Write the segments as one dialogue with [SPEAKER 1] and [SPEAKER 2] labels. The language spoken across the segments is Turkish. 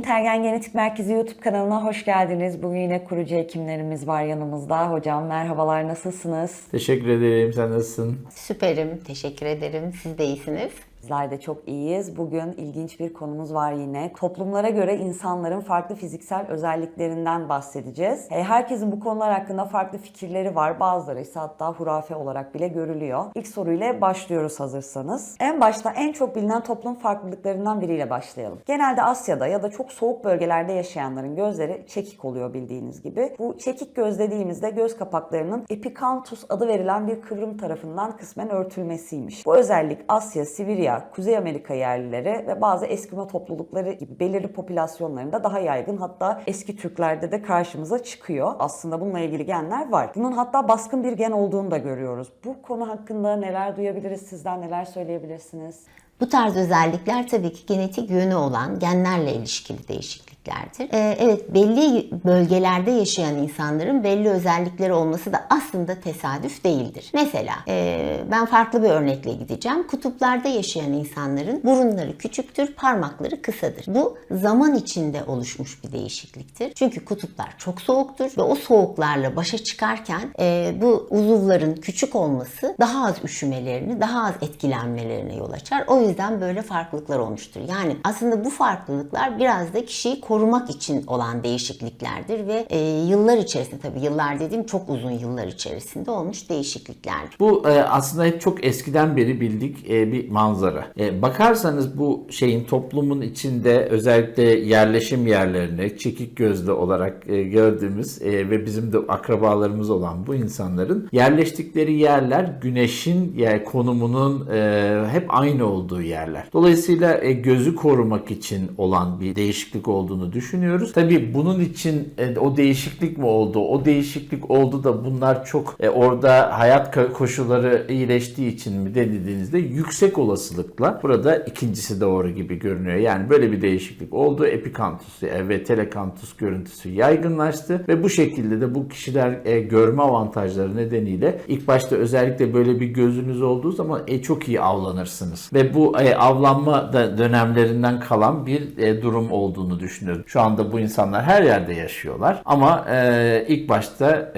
[SPEAKER 1] Beyin Tergen Genetik Merkezi YouTube kanalına hoş geldiniz. Bugün yine kurucu hekimlerimiz var yanımızda. Hocam merhabalar, nasılsınız?
[SPEAKER 2] Teşekkür ederim. Sen nasılsın?
[SPEAKER 3] Süperim, teşekkür ederim. Siz de iyisiniz.
[SPEAKER 1] De çok iyiyiz. Bugün ilginç bir konumuz var yine. Toplumlara göre insanların farklı fiziksel özelliklerinden bahsedeceğiz. E, Herkesin bu konular hakkında farklı fikirleri var. Bazıları ise hatta hurafe olarak bile görülüyor. İlk soruyla başlıyoruz hazırsanız. En başta en çok bilinen toplum farklılıklarından biriyle başlayalım. Genelde Asya'da ya da çok soğuk bölgelerde yaşayanların gözleri çekik oluyor bildiğiniz gibi. Bu çekik göz dediğimizde göz kapaklarının epikanthus adı verilen bir kıvrım tarafından kısmen örtülmesiymiş. Bu özellik Asya, Sibirya, Kuzey Amerika yerlileri ve bazı Eskimo toplulukları gibi belirli popülasyonlarında daha yaygın hatta eski Türklerde de karşımıza çıkıyor. Aslında bununla ilgili genler var. Bunun hatta baskın bir gen olduğunu da görüyoruz. Bu konu hakkında neler duyabiliriz sizden neler söyleyebilirsiniz?
[SPEAKER 3] Bu tarz özellikler tabii ki genetik yönü olan genlerle ilişkili değişikliklerdir. Ee, evet belli bölgelerde yaşayan insanların belli özellikleri olması da aslında tesadüf değildir. Mesela e, ben farklı bir örnekle gideceğim. Kutuplarda yaşayan insanların burunları küçüktür, parmakları kısadır. Bu zaman içinde oluşmuş bir değişikliktir. Çünkü kutuplar çok soğuktur ve o soğuklarla başa çıkarken e, bu uzuvların küçük olması daha az üşümelerini, daha az etkilenmelerine yol açar. O yüzden böyle farklılıklar olmuştur. Yani aslında bu farklılıklar biraz da kişiyi korumak için olan değişikliklerdir ve e, yıllar içerisinde tabii yıllar dediğim çok uzun yıllar içerisinde olmuş değişikliklerdir.
[SPEAKER 2] Bu e, aslında hep çok eskiden beri bildik e, bir manzara. E, bakarsanız bu şeyin toplumun içinde özellikle yerleşim yerlerine çekik gözlü olarak e, gördüğümüz e, ve bizim de akrabalarımız olan bu insanların yerleştikleri yerler güneşin yer konumunun e, hep aynı olduğu yerler. Dolayısıyla e, gözü korumak için olan bir değişiklik olduğunu düşünüyoruz. Tabii bunun için e, o değişiklik mi oldu? O değişiklik oldu da bunlar çok e, orada hayat koşulları iyileştiği için mi dediğinizde yüksek olasılıkla burada ikincisi doğru gibi görünüyor. Yani böyle bir değişiklik oldu. Epikantus e, ve telekantus görüntüsü yaygınlaştı ve bu şekilde de bu kişiler e, görme avantajları nedeniyle ilk başta özellikle böyle bir gözünüz olduğu zaman e, çok iyi avlanırsınız. Ve bu e, avlanma da dönemlerinden kalan bir e, durum olduğunu düşünüyorum. Şu anda bu insanlar her yerde yaşıyorlar ama e, ilk başta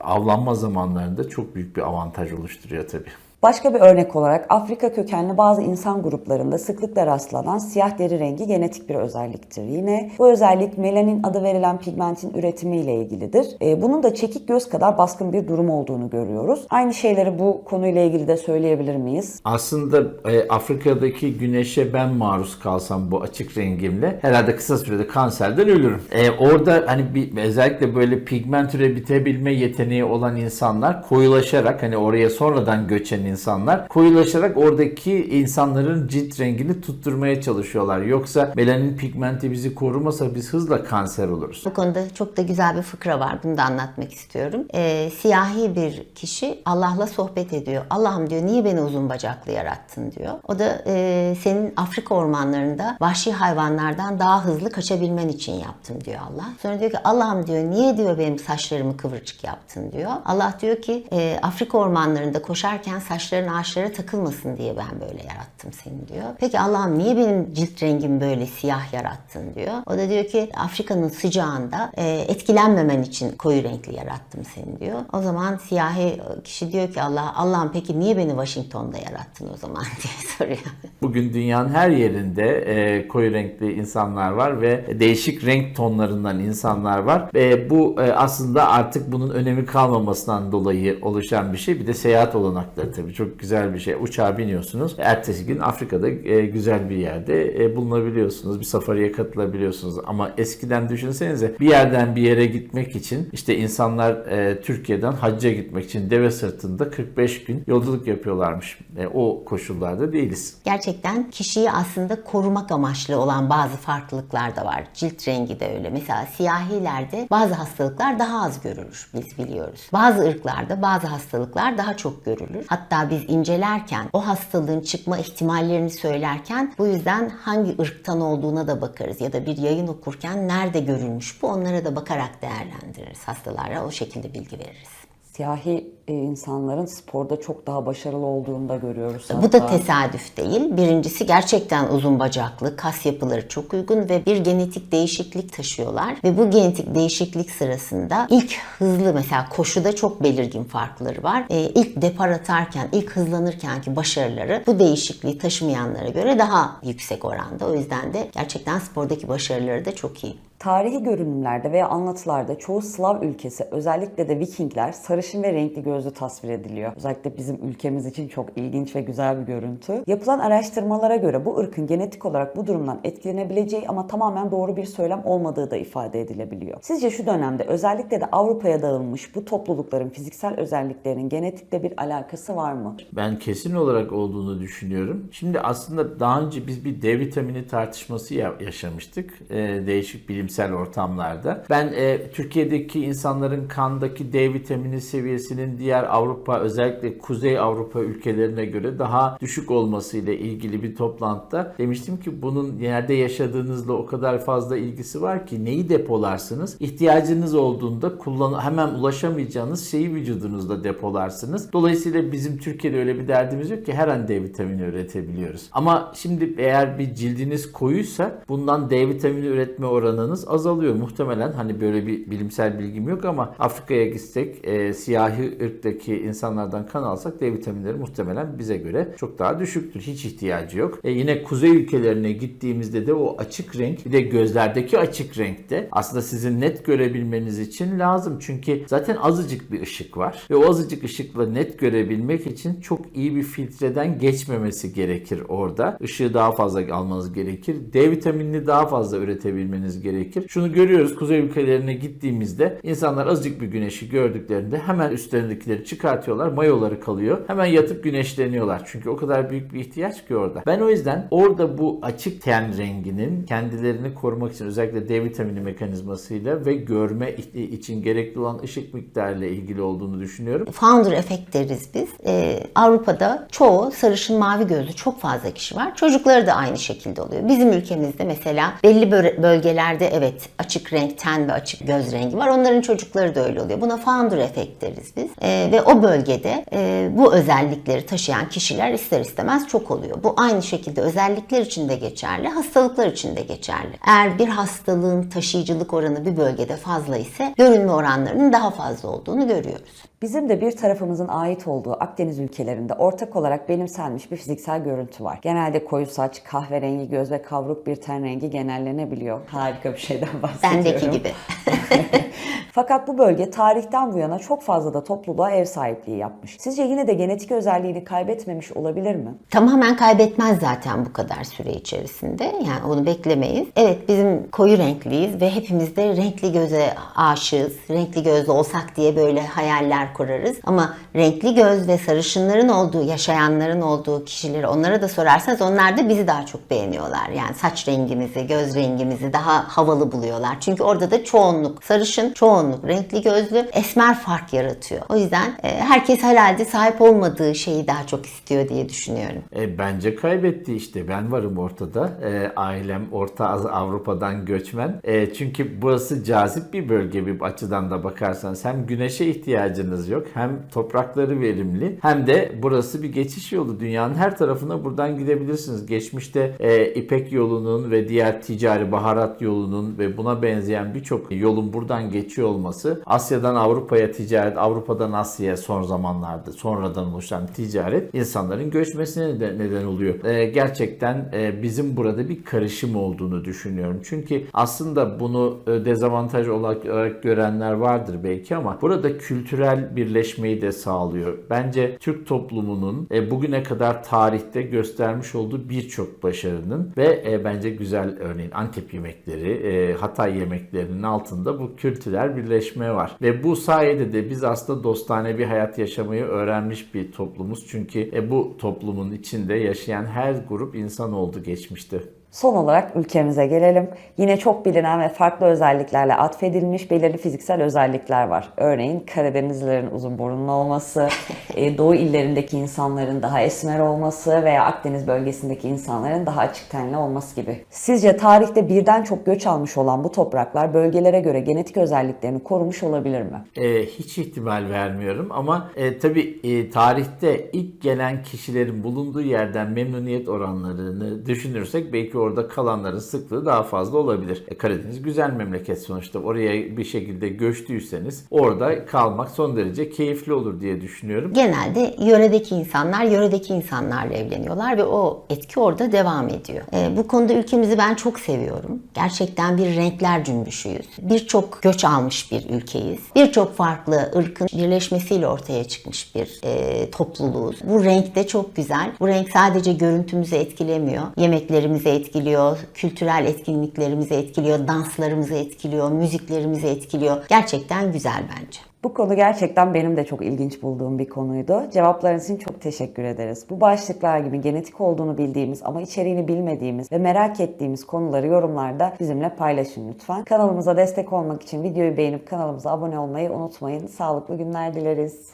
[SPEAKER 2] avlanma zamanlarında çok büyük bir avantaj oluşturuyor tabii.
[SPEAKER 1] Başka bir örnek olarak Afrika kökenli bazı insan gruplarında sıklıkla rastlanan siyah deri rengi genetik bir özelliktir. Yine bu özellik melanin adı verilen pigmentin üretimiyle ilgilidir. E, bunun da çekik göz kadar baskın bir durum olduğunu görüyoruz. Aynı şeyleri bu konuyla ilgili de söyleyebilir miyiz?
[SPEAKER 2] Aslında e, Afrika'daki güneşe ben maruz kalsam bu açık rengimle herhalde kısa sürede kanserden ölürüm. E, orada hani bir, özellikle böyle pigment üretebilme yeteneği olan insanlar koyulaşarak hani oraya sonradan göçen insanlar koyulaşarak oradaki insanların cilt rengini tutturmaya çalışıyorlar. Yoksa melanin pigmenti bizi korumasa biz hızla kanser oluruz.
[SPEAKER 3] Bu konuda çok da güzel bir fıkra var. Bunu da anlatmak istiyorum. Ee, siyahi bir kişi Allah'la sohbet ediyor. Allah'ım diyor niye beni uzun bacaklı yarattın diyor. O da e, senin Afrika ormanlarında vahşi hayvanlardan daha hızlı kaçabilmen için yaptım diyor Allah. Sonra diyor ki Allah'ım diyor niye diyor benim saçlarımı kıvırcık yaptın diyor. Allah diyor ki e, Afrika ormanlarında koşarken saçların ağaçlara takılmasın diye ben böyle yarattım seni diyor. Peki Allah'ım niye benim cilt rengim böyle siyah yarattın diyor. O da diyor ki Afrika'nın sıcağında e, etkilenmemen için koyu renkli yarattım seni diyor. O zaman siyahi kişi diyor ki Allah Allah'ım peki niye beni Washington'da yarattın o zaman diye soruyor.
[SPEAKER 2] Bugün dünyanın her yerinde e, koyu renkli insanlar var ve değişik renk tonlarından insanlar var. Ve bu e, aslında artık bunun önemi kalmamasından dolayı oluşan bir şey. Bir de seyahat olanakları tabii çok güzel bir şey. Uçağa biniyorsunuz. Ertesi gün Afrika'da e, güzel bir yerde e, bulunabiliyorsunuz. Bir safariye katılabiliyorsunuz. Ama eskiden düşünsenize bir yerden bir yere gitmek için işte insanlar e, Türkiye'den hacca gitmek için deve sırtında 45 gün yolculuk yapıyorlarmış. E, o koşullarda değiliz.
[SPEAKER 3] Gerçekten kişiyi aslında korumak amaçlı olan bazı farklılıklar da var. Cilt rengi de öyle. Mesela siyahilerde bazı hastalıklar daha az görülür biz biliyoruz. Bazı ırklarda bazı hastalıklar daha çok görülür. Hatta biz incelerken o hastalığın çıkma ihtimallerini söylerken bu yüzden hangi ırktan olduğuna da bakarız ya da bir yayın okurken nerede görülmüş bu onlara da bakarak değerlendiririz hastalara o şekilde bilgi veririz.
[SPEAKER 1] Siyahi insanların sporda çok daha başarılı olduğunu da görüyoruz.
[SPEAKER 3] Bu da
[SPEAKER 1] hatta.
[SPEAKER 3] tesadüf değil. Birincisi gerçekten uzun bacaklı, kas yapıları çok uygun ve bir genetik değişiklik taşıyorlar. Ve bu genetik değişiklik sırasında ilk hızlı mesela koşuda çok belirgin farkları var. Ee, ilk depar atarken, ilk hızlanırkenki başarıları bu değişikliği taşımayanlara göre daha yüksek oranda. O yüzden de gerçekten spordaki başarıları da çok iyi.
[SPEAKER 1] Tarihi görünümlerde veya anlatılarda çoğu Slav ülkesi özellikle de Vikingler sarışın ve renkli gözlü tasvir ediliyor. Özellikle bizim ülkemiz için çok ilginç ve güzel bir görüntü. Yapılan araştırmalara göre bu ırkın genetik olarak bu durumdan etkilenebileceği ama tamamen doğru bir söylem olmadığı da ifade edilebiliyor. Sizce şu dönemde özellikle de Avrupa'ya dağılmış bu toplulukların fiziksel özelliklerinin genetikle bir alakası var mı?
[SPEAKER 2] Ben kesin olarak olduğunu düşünüyorum. Şimdi aslında daha önce biz bir D vitamini tartışması ya- yaşamıştık. Ee, değişik bilimsel ortamlarda. Ben e, Türkiye'deki insanların kandaki D vitamini seviyesinin diğer Avrupa özellikle Kuzey Avrupa ülkelerine göre daha düşük olması ile ilgili bir toplantıda demiştim ki bunun yerde yaşadığınızla o kadar fazla ilgisi var ki neyi depolarsınız? İhtiyacınız olduğunda kullan hemen ulaşamayacağınız şeyi vücudunuzda depolarsınız. Dolayısıyla bizim Türkiye'de öyle bir derdimiz yok ki her an D vitamini üretebiliyoruz. Ama şimdi eğer bir cildiniz koyuysa bundan D vitamini üretme oranınız azalıyor. Muhtemelen hani böyle bir bilimsel bilgim yok ama Afrika'ya gitsek e, siyahi ırktaki insanlardan kan alsak D vitaminleri muhtemelen bize göre çok daha düşüktür. Hiç ihtiyacı yok. E, yine kuzey ülkelerine gittiğimizde de o açık renk bir de gözlerdeki açık renkte aslında sizin net görebilmeniz için lazım. Çünkü zaten azıcık bir ışık var ve o azıcık ışıkla net görebilmek için çok iyi bir filtreden geçmemesi gerekir orada. Işığı daha fazla almanız gerekir. D vitaminini daha fazla üretebilmeniz gerekir. Şunu görüyoruz kuzey ülkelerine gittiğimizde insanlar azıcık bir güneşi gördüklerinde hemen üstlerindekileri çıkartıyorlar. Mayoları kalıyor. Hemen yatıp güneşleniyorlar. Çünkü o kadar büyük bir ihtiyaç ki orada. Ben o yüzden orada bu açık ten renginin kendilerini korumak için özellikle D vitamini mekanizmasıyla ve görme için gerekli olan ışık miktarıyla ilgili olduğunu düşünüyorum.
[SPEAKER 3] Founder efekt deriz biz. Ee, Avrupa'da çoğu sarışın mavi gözlü çok fazla kişi var. Çocukları da aynı şekilde oluyor. Bizim ülkemizde mesela belli bö- bölgelerde evet açık renk ten ve açık göz rengi var. Onların çocukları da öyle oluyor. Buna founder efekt deriz biz. Ee, ve o bölgede e, bu özellikleri taşıyan kişiler ister istemez çok oluyor. Bu aynı şekilde özellikler için de geçerli, hastalıklar için de geçerli. Eğer bir hastalığın taşıyıcılık oranı bir bölgede fazla ise görünme oranlarının daha fazla olduğunu görüyoruz.
[SPEAKER 1] Bizim de bir tarafımızın ait olduğu Akdeniz ülkelerinde ortak olarak benimsenmiş bir fiziksel görüntü var. Genelde koyu saç, kahverengi göz ve kavruk bir ten rengi genellenebiliyor. Harika bir şeyden bahsediyorum.
[SPEAKER 3] Bendeki gibi.
[SPEAKER 1] Fakat bu bölge tarihten bu yana çok fazla da topluluğa ev sahipliği yapmış. Sizce yine de genetik özelliğini kaybetmemiş olabilir mi?
[SPEAKER 3] Tamamen kaybetmez zaten bu kadar süre içerisinde. Yani onu beklemeyiz. Evet bizim koyu renkliyiz ve hepimiz de renkli göze aşığız. Renkli gözlü olsak diye böyle hayaller kurarız. Ama renkli göz ve sarışınların olduğu, yaşayanların olduğu kişileri onlara da sorarsanız onlar da bizi daha çok beğeniyorlar. Yani saç rengimizi, göz rengimizi daha havalı buluyorlar. Çünkü orada da çoğunluk sarışın, çoğunluk renkli gözlü, esmer fark yaratıyor. O yüzden e, herkes herhalde sahip olmadığı şeyi daha çok istiyor diye düşünüyorum.
[SPEAKER 2] E, bence kaybetti işte. Ben varım ortada. E, ailem Orta Avrupa'dan göçmen. E, çünkü burası cazip bir bölge bir açıdan da bakarsanız. Hem güneşe ihtiyacınız yok, hem toprakları verimli, hem de burası bir geçiş yolu. Dünyanın her tarafına buradan gidebilirsiniz. Geçmişte e, İpek yolunun ve diğer ticari baharat yolunun ve buna benzeyen birçok yolun buradan geçiyor olması Asya'dan Avrupa'ya ticaret, Avrupa'dan Asya'ya son zamanlarda sonradan oluşan ticaret insanların göçmesine de neden oluyor. Ee, gerçekten e, bizim burada bir karışım olduğunu düşünüyorum. Çünkü aslında bunu e, dezavantaj olarak görenler vardır belki ama burada kültürel birleşmeyi de sağlıyor. Bence Türk toplumunun e, bugüne kadar tarihte göstermiş olduğu birçok başarının ve e, bence güzel örneğin Antep yemekleri, e, Hatay yemeklerinin altında bu kültürel birleşme var. Ve bu sayede de biz aslında dostane bir hayat yaşamayı öğrenmiş bir toplumuz. Çünkü e, bu toplumun içinde yaşayan her grup insan oldu geçmişte.
[SPEAKER 1] Son olarak ülkemize gelelim. Yine çok bilinen ve farklı özelliklerle atfedilmiş belirli fiziksel özellikler var. Örneğin Karadenizlilerin uzun burunlu olması, e, Doğu illerindeki insanların daha esmer olması veya Akdeniz bölgesindeki insanların daha açık tenli olması gibi. Sizce tarihte birden çok göç almış olan bu topraklar bölgelere göre genetik özelliklerini korumuş olabilir mi?
[SPEAKER 2] E, hiç ihtimal vermiyorum ama e, tabii e, tarihte ilk gelen kişilerin bulunduğu yerden memnuniyet oranlarını düşünürsek belki orada kalanların sıklığı daha fazla olabilir. E, Karadeniz güzel memleket sonuçta. Oraya bir şekilde göçtüyseniz orada kalmak son derece keyifli olur diye düşünüyorum.
[SPEAKER 3] Genelde yöredeki insanlar yöredeki insanlarla evleniyorlar ve o etki orada devam ediyor. Ee, bu konuda ülkemizi ben çok seviyorum. Gerçekten bir renkler cümbüşüyüz. Birçok göç almış bir ülkeyiz. Birçok farklı ırkın birleşmesiyle ortaya çıkmış bir e, topluluğuz. Bu renk de çok güzel. Bu renk sadece görüntümüzü etkilemiyor. Yemeklerimizi etkiliyor, kültürel etkinliklerimizi etkiliyor, danslarımızı etkiliyor, müziklerimizi etkiliyor. Gerçekten güzel bence.
[SPEAKER 1] Bu konu gerçekten benim de çok ilginç bulduğum bir konuydu. Cevaplarınız için çok teşekkür ederiz. Bu başlıklar gibi genetik olduğunu bildiğimiz ama içeriğini bilmediğimiz ve merak ettiğimiz konuları yorumlarda bizimle paylaşın lütfen. Kanalımıza destek olmak için videoyu beğenip kanalımıza abone olmayı unutmayın. Sağlıklı günler dileriz.